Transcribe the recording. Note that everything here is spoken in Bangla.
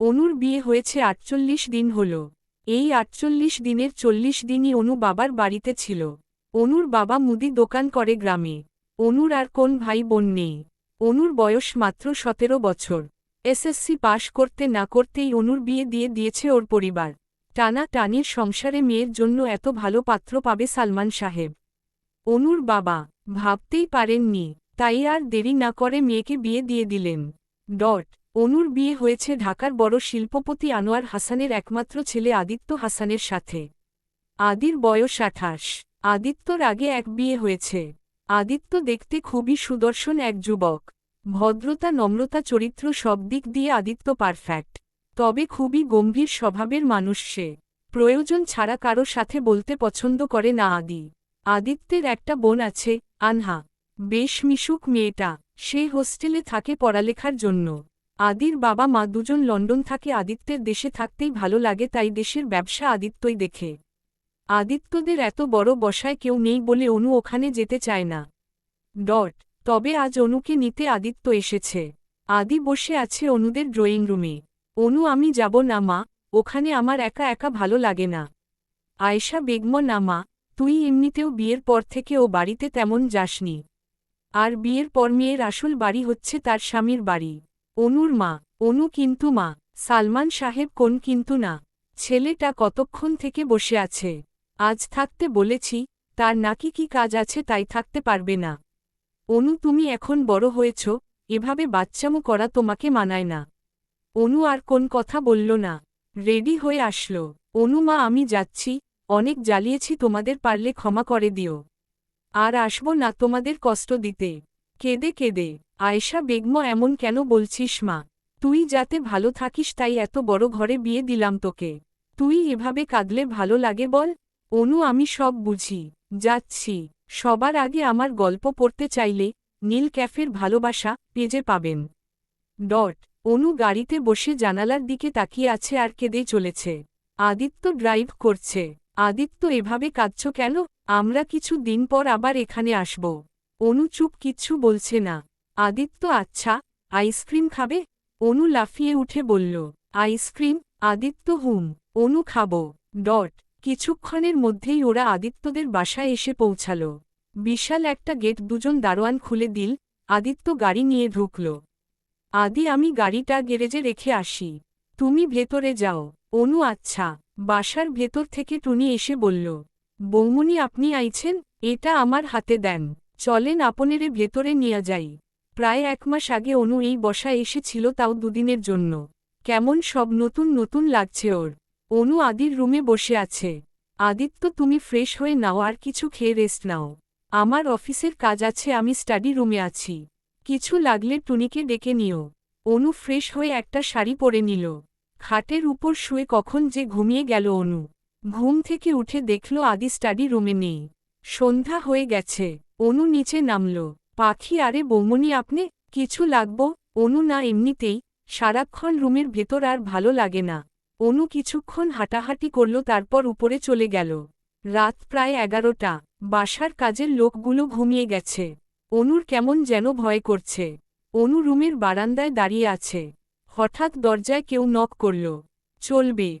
অনুর বিয়ে হয়েছে আটচল্লিশ দিন হল। এই আটচল্লিশ দিনের চল্লিশ দিনই অনু বাবার বাড়িতে ছিল। অনুর বাবা মুদি দোকান করে গ্রামে। অনুর আর কোন ভাই বোন নেই। অনুর বয়স মাত্র সতেরো বছর। এসএসসি পাশ করতে না করতেই অনুর বিয়ে দিয়ে দিয়েছে ওর পরিবার। টানা টানির সংসারে মেয়ের জন্য এত ভালো পাত্র পাবে সালমান সাহেব। অনুর বাবা ভাবতেই পারেননি, তাই আর দেরি না করে মেয়েকে বিয়ে দিয়ে দিলেন। ডট অনুর বিয়ে হয়েছে ঢাকার বড় শিল্পপতি আনোয়ার হাসানের একমাত্র ছেলে আদিত্য হাসানের সাথে। আদির বয়স আঠাশ। আদিত্যর আগে এক বিয়ে হয়েছে। আদিত্য দেখতে খুবই সুদর্শন এক যুবক। ভদ্রতা, নম্রতা, চরিত্র সব দিক দিয়ে আদিত্য পারফেক্ট তবে খুবই গম্ভীর স্বভাবের মানুষ সে। প্রয়োজন ছাড়া কারও সাথে বলতে পছন্দ করে না আদি। আদিত্যের একটা বোন আছে, আনহা। বেশ মিশুক মেয়েটা। সে হোস্টেলে থাকে পড়ালেখার জন্য। আদির বাবা মা দুজন লন্ডন থাকে, আদিত্যের দেশে থাকতেই ভালো লাগে, তাই দেশের ব্যবসা আদিত্যই দেখে। আদিত্যদের এত বড় বসায় কেউ নেই বলে অনু ওখানে যেতে চায় না। ডট, তবে আজ অনুকে নিতে আদিত্য এসেছে। আদি বসে আছে অনুদের ড্রয়িং রুমে। অনু, আমি যাব না মা, ওখানে আমার একা একা ভালো লাগে না। আয়েশা, বেগম, না মা, তুই এমনিতেও বিয়ের পর থেকে ও বাড়িতে তেমন যাসনি। আর বিয়ের পর মেয়ের আসল বাড়ি হচ্ছে তার স্বামীর বাড়ি। অনুর মা, অনু কিন্তু মা, সালমান সাহেব কোন কিন্তু না। ছেলেটা কতক্ষণ থেকে বসে আছে? আজ থাকতে বলেছি, তার নাকি কি কাজ আছে তাই থাকতে পারবে না। অনু তুমি এখন বড় হয়েছ, এভাবে বাচ্চামো করা তোমাকে মানায় না। অনু আর কোন কথা বলল না। রেডি হয়ে আসল। অনু মা আমি যাচ্ছি, অনেক জ্বালিয়েছি তোমাদের পারলে ক্ষমা করে দিও। আর আসব না তোমাদের কষ্ট দিতে। কেঁদে কেঁদে। আয়েশা, বেগম, এমন কেন বলছিস মা? তুই যাতে ভালো থাকিস তাই এত বড় ঘরে বিয়ে দিলাম তোকে। তুই এভাবে কাঁদলে ভালো লাগে বল? অনু, আমি সব বুঝি। যাচ্ছি। সবার আগে আমার গল্প পড়তে চাইলে নীল ক্যাফের ভালোবাসা পেজে পাবেন। ডট। অনু গাড়িতে বসে জানালার দিকে তাকিয়ে আছে আর কেঁদেই চলেছে। আদিত্য ড্রাইভ করছে। আদিত্য, এভাবে কাঁদছ কেন? আমরা কিছু দিন পর আবার এখানে আসব। অনু চুপ, কিচ্ছু বলছে না। আদিত্য আচ্ছা আইসক্রিম খাবে? অনু লাফিয়ে উঠে বলল, আইসক্রিম, আদিত্য হুম, অনু খাব। ডট, কিছুক্ষণের মধ্যেই ওরা আদিত্যদের বাসায় এসে পৌঁছাল। বিশাল একটা গেট দুজন দারোয়ান খুলে দিল, আদিত্য গাড়ি নিয়ে ঢুকল। আদি, আমি গাড়িটা গ্যারেজে রেখে আসি। তুমি ভেতরে যাও। অনু আচ্ছা বাসার ভেতর থেকে টুনি এসে বলল, বৌমনি আপনি আইছেন? এটা আমার হাতে দেন। চলেন আপনেরে ভেতরে নিয়ে যাই। প্রায় এক মাস আগে অনু এই বসা এসেছিল তাও দুদিনের জন্য। কেমন সব নতুন নতুন লাগছে ওর। অনু আদির রুমে বসে আছে। আদিত্য, তুমি ফ্রেশ হয়ে নাও আর কিছু খেয়ে রেস্ট নাও। আমার অফিসের কাজ আছে, আমি স্টাডি রুমে আছি। কিছু লাগলে টুনিকে ডেকে নিও। অনু ফ্রেশ হয়ে একটা শাড়ি পরে নিল। খাটের উপর শুয়ে কখন যে ঘুমিয়ে গেল অনু। ঘুম থেকে উঠে দেখল আদি স্টাডি রুমে নেই। সন্ধ্যা হয়ে গেছে। অনু নিচে নামল। পাখি আরে বৌমনি, আপনি কিছু লাগব? অনু না এমনিতেই। সারাক্ষণ রুমের ভেতর আর ভালো লাগে না। অনু কিছুক্ষণ হাঁটাহাঁটি করল, তারপর উপরে চলে গেল। রাত প্রায় এগারোটা। বাসার কাজের লোকগুলো ঘুমিয়ে গেছে। অনুর কেমন যেন ভয় করছে। অনু রুমের বারান্দায় দাঁড়িয়ে আছে। হঠাৎ দরজায় কেউ নক করল। চলবে।